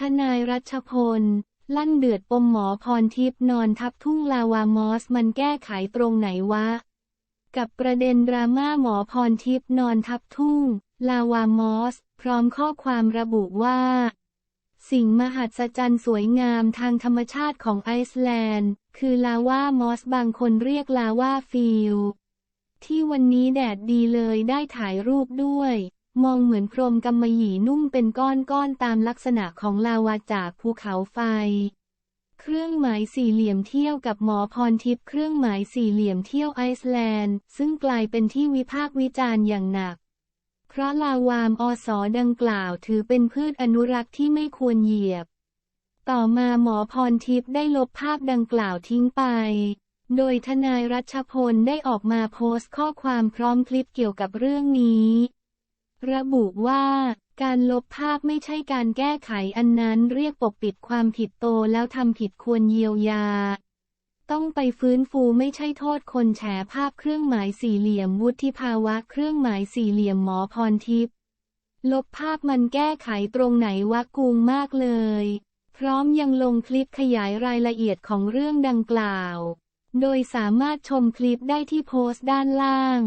ทนายรัชพล ลั่นเดือดปมหมอพรทิพย์นอนทับทุ่งลาวามอสมันแก้ไขตรงไหนวะ กับประเด็นดราม่าหมอพรทิพย์นอนทับทุ่ง ลาวามอส พร้อมข้อความระบุว่า สิ่งมหัศจรรย์สวยงามทางธรรมชาติของไอซ์แลนด์ คือลาวามอสบางคนเรียกลาวาฟิลด์ที่วันนี้แดดดีเลยได้ถ่ายรูปด้วย มองเหมือนพรมกำมะหยี่นุ่มเป็นก้อนๆตามลักษณะของลาวาจากภูเขาไฟ เครื่องหมายสี่เหลี่ยมเที่ยวกับหมอพรทิพย์เครื่องหมายสี่เหลี่ยมเที่ยวไอซ์แลนด์ ซึ่งกลายเป็นที่วิพากษ์วิจารณ์อย่างหนัก เพราะลาวามอสอดังกล่าวถือเป็นพืชอนุรักษ์ที่ไม่ควรเหยียบ ต่อมาหมอพรทิพย์ได้ลบภาพดังกล่าวทิ้งไปโดยทนายรัชพลได้ออกมาโพสต์ข้อความพร้อมคลิปเกี่ยวกับเรื่องนี้ ระบุว่าการลบภาพไม่ใช่การแก้ไขอันนั้นเรียกปกปิดความผิดโตแล้วทำผิดควรเยียวยา ต้องไปฟื้นฟูไม่ใช่โทษคนแฉภาพเครื่องหมายสี่เหลี่ยมวุฒิภาวะเครื่องหมายสี่เหลี่ยมหมอพรทิพย์ลบภาพมันแก้ไขตรงไหนวะกูงมากเลย พร้อมยังลงคลิปขยายรายละเอียดของเรื่องดังกล่าว โดยสามารถชมคลิปได้ที่โพสต์ด้านล่าง